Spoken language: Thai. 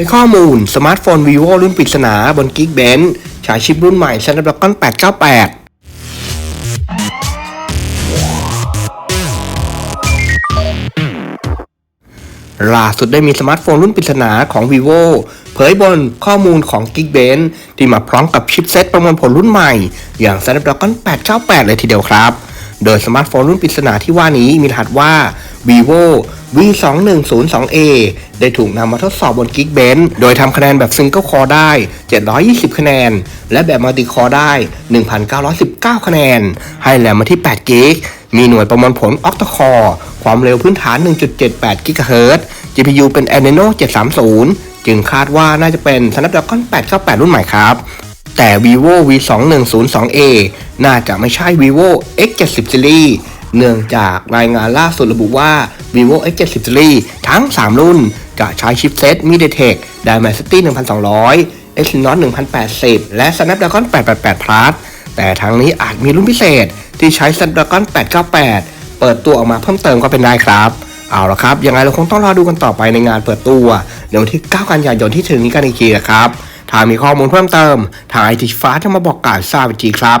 ในข้อมูลสมาร์ทโฟน vivo รุ่นปริศนาบน Geekbench ฉายชิปรุ่นใหม่ Snapdragon 898 ล่าสุดได้มีสมาร์ทโฟนรุ่นปริศนาของ vivo เผยบนข้อมูลของ Geekbench ที่มาพร้อมกับชิปเซ็ตประมวลผลรุ่นใหม่ อย่าง Snapdragon 898 เลยทีเดียวครับ โดยสมาร์ทโฟนรุ่นปริศนาที่ว่านี้มีรหัสว่า vivo V2102A ได้ถูกนำมาทดสอบบน Geekbench โดยทำคะแนนแบบ Single Core ได้ 720 คะแนน และแบบ Multi Core ได้ 1,919 คะแนน ให้แรมมาที่8 g b มีหน่วยประมวลผล Octa Core ความเร็วพื้นฐาน 1.78 GHz GPU เป็น Adreno 730 จึงคาดว่าน่าจะเป็น Snapdragon 898 รุ่นใหม่ครับ แต่ vivo V2102A น่าจะไม่ใช่ vivo X70 Series เนื่องจากรายงานล่าสุดระบุว่า vivo X70 Series ทั้ง 3 รุ่น จะใช้ชิปเซต MediaTek Dimensity 1200 Exynos 1080 และ Snapdragon 888 Plus แต่ทั้งนี้อาจมีรุ่นพิเศษที่ใช้ Snapdragon 898 เปิดตัวออกมาเพิ่มเติมก็เป็นได้ครับเอาละครับ ยังไงเราคงต้องรอดูกันต่อไปในงานเปิดตัวในวันที่ 9 กันยายนที่ถึงนี้กันอีกทีนะครับ ถ้ามีข้อมูลเพิ่มเติม ทางไอทีฟ้าจะมาบอกกาวทราบอีกทีครับ